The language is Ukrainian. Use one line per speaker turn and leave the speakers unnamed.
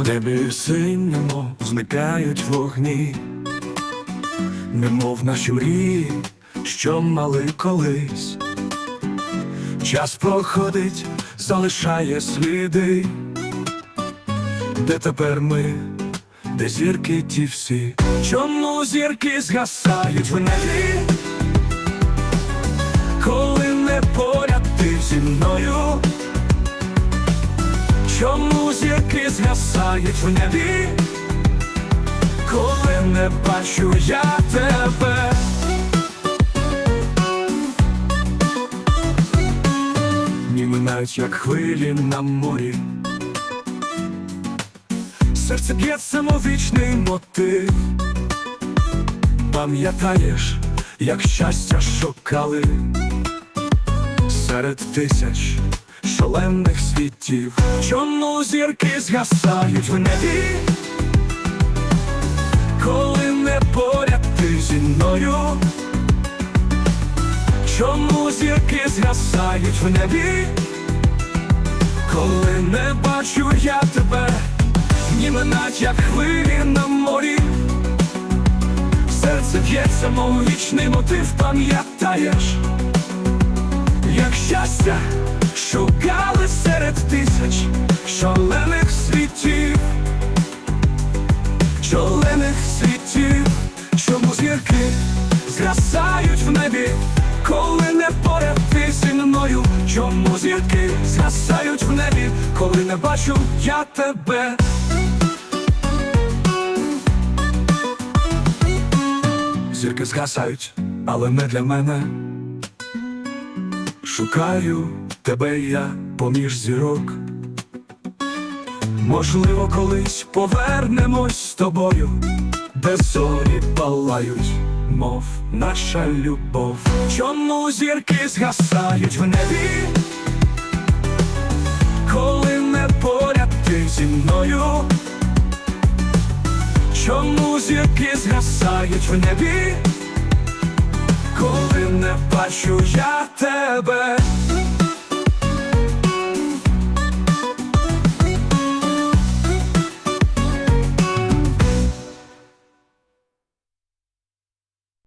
В небі синьому зникають вогні, немов наші мрії, що мали колись. Час проходить, залишає сліди, де тепер ми, де зірки ті всі. Чому зірки згасають в небі, коли не поряд ти зі мною? Чому згасають в небі, коли не бачу я тебе? Ні минають, як хвилі на морі. Серце б'є самовічний мотив. Пам'ятаєш, як щастя шукали серед тисяч шалених світів. Чому зірки згасають в небі, коли не поряд ти зі мною? Чому зірки згасають в небі, коли не бачу я тебе, ні минать, як хвилі на морі. Серце б'ється, мов вічний мотив, пам'ятаєш, як щастя тисяч шалених світів, шалених світів, чому зірки згасають в небі, коли не поряд ти зі мною, чому зірки згасають в небі, коли не бачу я тебе. Зірки згасають, але не для мене. Шукаю тебе я поміж зірок. Можливо, колись повернемось з тобою, де зорі палають, мов наша любов. Чому зірки згасають в небі, коли не поряд ти зі мною? Чому зірки згасають в небі, коли не бачу я тебе.